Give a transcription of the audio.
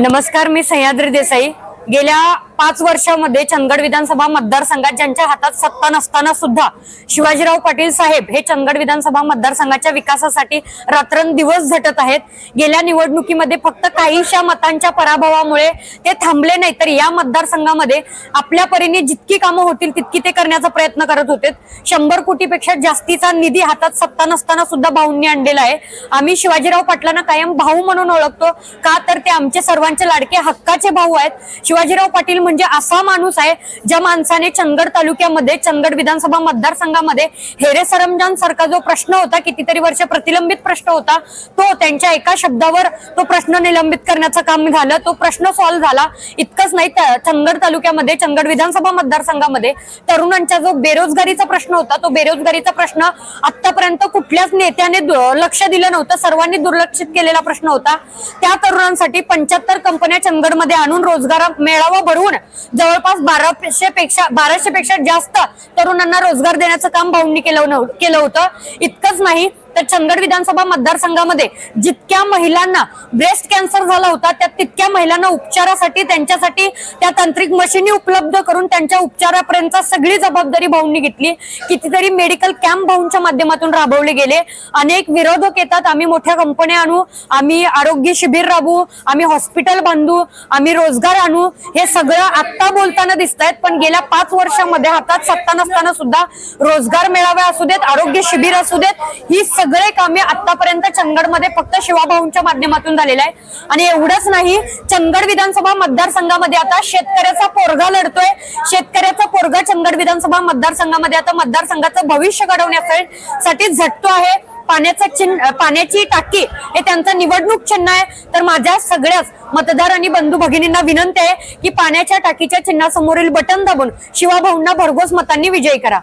नमस्कार मी सह्याद्री देसाई. गेल्या पाच वर्षामध्ये चंदगड विधानसभा मतदारसंघात ज्यांच्या हातात सत्ता नसताना सुद्धा शिवाजीराव पाटील साहेब हे चंदगड विधानसभा मतदारसंघाच्या विकासासाठी रात्रंदिवस झटत आहेत. गेल्या निवडणुकीमध्ये फक्त काहीशा मतांच्या पराभवामुळे ते थांबले नाही तर या मतदारसंघामध्ये आपल्या परीने जितकी कामं होतील तितकी ते करण्याचा प्रयत्न करत होते. शंभर कोटीपेक्षा जास्तीचा निधी हातात सत्ता नसताना सुद्धा भाऊंनी आणलेला आहे. आम्ही शिवाजीराव पाटलांना कायम भाऊ म्हणून ओळखतो. का तर ते आमचे सर्वांचे लाडके हक्काचे भाऊ आहेत. शिवाजीराव पाटील म्हणजे असा माणूस आहे ज्या माणसाने चंदगड तालुक्यामध्ये चंदगड विधानसभा मतदारसंघामध्ये हेरे सरमजान सारखा जो प्रश्न होता कितीतरी वर्ष प्रतिलंबित प्रश्न होता तो त्यांच्या एका शब्दावर तो प्रश्न निलंबित करण्याचं काम झालं. तो प्रश्न सॉल्व्ह झाला. इतकंच नाही चंदगड तालुक्यामध्ये चंदगड विधानसभा मतदारसंघामध्ये तरुणांचा जो बेरोजगारीचा प्रश्न होता तो बेरोजगारीचा प्रश्न आतापर्यंत कुठल्याच नेत्याने लक्ष दिलं नव्हतं. सर्वांनी दुर्लक्षित केलेला प्रश्न होता. त्या तरुणांसाठी पंच्याहत्तर कंपन्या चंदगडमध्ये आणून रोजगार मेळावा भरवून जवळपास बाराशे पेक्षा बाराशे पेक्षा जास्त तरुणांना रोजगार देण्याचं काम भाऊंनी केलं केलं होतं. इतकंच नाही तर चंदगड विधानसभा मतदारसंघामध्ये जितक्या महिलांना ब्रेस्ट कॅन्सर झाला होता त्या तितक्या महिलांना उपचारासाठी त्यांच्यासाठी त्या तांत्रिक मशिनी उपलब्ध करून त्यांच्या उपचारापर्यंत सगळी जबाबदारी भाऊंनी घेतली. कितीतरी मेडिकल कॅम्प भाऊंच्या माध्यमातून राबवले गेले. अनेक विरोधक येतात. आम्ही मोठ्या कंपन्या आणू आम्ही आरोग्य शिबिर राबवू आम्ही हॉस्पिटल बांधू आम्ही रोजगार आणू. हे सगळं आत्ता बोलताना दिसत आहेत पण गेल्या पाच वर्षामध्ये हातात सत्ता नसताना सुद्धा रोजगार मेळावे असू देत आरोग्य शिबिर असू देत ही सगळे कामे आतापर्यंत चंदगडमध्ये फक्त शिवाभाऊंच्या माध्यमातून झालेलं आहे. आणि एवढंच नाही चंदगड विधानसभा मतदारसंघामध्ये आता शेतकऱ्याचा पोरगा लढतोय. शेतकऱ्याचा पोरगा चंदगड विधानसभा मतदारसंघामध्ये आता मतदारसंघाचं भविष्य घडवण्यासाठी झटतो आहे. पाण्याचं चिन्ह पाण्याची टाकी हे त्यांचं निवडणूक चिन्ह आहे. तर माझ्या सगळ्याच मतदार आणि बंधू भगिनींना विनंती आहे की पाण्याच्या टाकीच्या चिन्हासमोरील बटन दाबून शिवाभाऊंना भरघोस मतांनी विजयी करा.